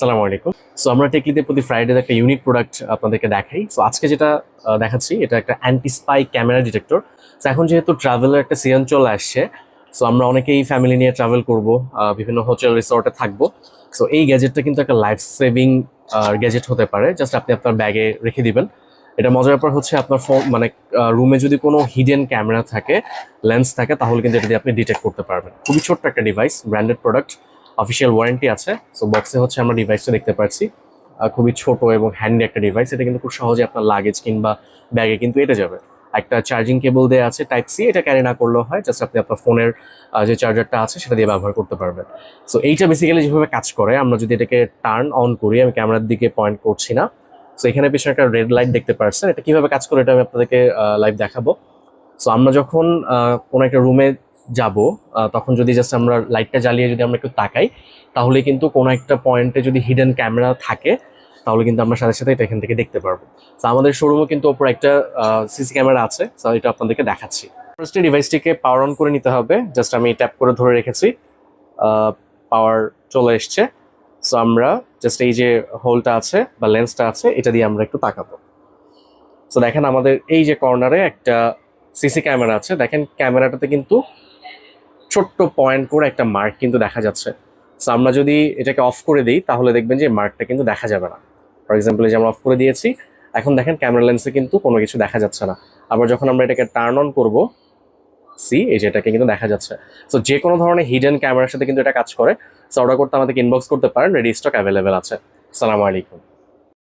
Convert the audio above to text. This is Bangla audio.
আসসালামু আলাইকুম। সো আমরা টেকলিতে প্রতি ফ্রাইডে একটা ইউনিক প্রোডাক্ট আপনাদেরকে দেখাই। সো আজকে যেটা দেখাচ্ছি, এটা একটা anti spy camera detector so এখন যেহেতু ট্রাভেলের একটা সিজন চলে আসছে সো আমরা অনেকেই ফ্যামিলি নিয়ে ট্রাভেল করব বিভিন্ন হোটেল রিসর্টে থাকব। সো এই গ্যাজেটটা কিন্তু একটা লাইফ সেভিং গ্যাজেট হতে পারে। জাস্ট আপনি আপনার ব্যাগে রেখে দিবেন। এটা মজার ব্যাপার হচ্ছে আপনার ফোন মানে রুমে যদি কোনো হিডেন ক্যামেরা থাকে লেন্স থাকে, তাহলে কিন্তু এটা দিয়ে আপনি ডিটেক্ট করতে পারবেন। খুবই ছোট্ট একটা device branded product official warranty আছে। সো বক্সে হচ্ছে আমরা ডিভাইসটা দেখতে পাচ্ছি। খুবই ছোট এবং হ্যান্ডি একটা ডিভাইস এটা কিন্তু খুব সহজে আপনার লাগেজ কিংবা ব্যাগে কিন্তু এটা যাবে। একটা চার্জিং কেবল দেওয়া আছে টাইপ সি এটা ক্যারি না করলেও হয়। জাস্ট আপনি আপনার ফোনের যে চার্জারটা আছে, সেটা দিয়ে ব্যবহার করতে পারবেন। সো এইটা বেসিক্যালি যেভাবে কাজ করে, আমরা যদি এটাকে টার্ন অন করি, আমি ক্যামেরার দিকে পয়েন্ট করছি না। সো এখানে পিছনে একটা রেড লাইট দেখতে পাচ্ছেন। এটা কীভাবে কাজ করে, এটা আমি আপনাদেরকে লাইভ দেখাবো। সো আমরা যখন কোনো একটা রুমে যাব তখন যদি জাস্ট আমরা লাইটটা জ্বালিয়ে যদি আমরা একটু তাকাই, তাহলে কিন্তু কোনো একটা পয়েন্টে যদি হিডেন ক্যামেরা থাকে, তাহলে কিন্তু আমরা সাথে সাথে এটা এখান থেকে দেখতে পারব। তো আমাদের শোরুমও কিন্তু ওপর একটা সিসি ক্যামেরা আছে। তো এটা আপনাদেরকে দেখাচ্ছি। ফার্স্টে ডিভাইসটিকে পাওয়ার অন করে নিতে হবে। জাস্ট আমি ট্যাপ করে ধরে রেখেছি। পাওয়ার চলে এসছে। সো আমরা জাস্ট এই যে হোলটা আছে বা লেন্সটা আছে, এটা দিয়ে আমরা একটু তাকাবো। সো দেখেন আমাদের এই যে কর্নারে একটা সিসি ক্যামেরা আছে। দেখেন ক্যামেরাটাতে কিন্তু ছোট্ট পয়েন্ট করে একটা মার্ক কিন্তু দেখা যাচ্ছে। সো আমরা যদি এটাকে অফ করে দিই, তাহলে দেখবেন যে মার্কটা কিন্তু দেখা যাবে না। ফর এক্সাম্পল এই যে আমরা অফ করে দিয়েছি, এখন দেখেন ক্যামেরা লেন্সে কিন্তু কোনো কিছু দেখা যাচ্ছে না। আবার যখন আমরা এটাকে টার্ন অন করব সি এই যে এটাকে কিন্তু দেখা যাচ্ছে। সো যে কোনো ধরনের হিডেন ক্যামেরার সাথে কিন্তু এটা কাজ করে। সো অর্ডার করতে আমাদেরকে ইনবক্স করতে পারেন রেডি স্টক অ্যাভেলেবেল আছে। আসসালামু আলাইকুম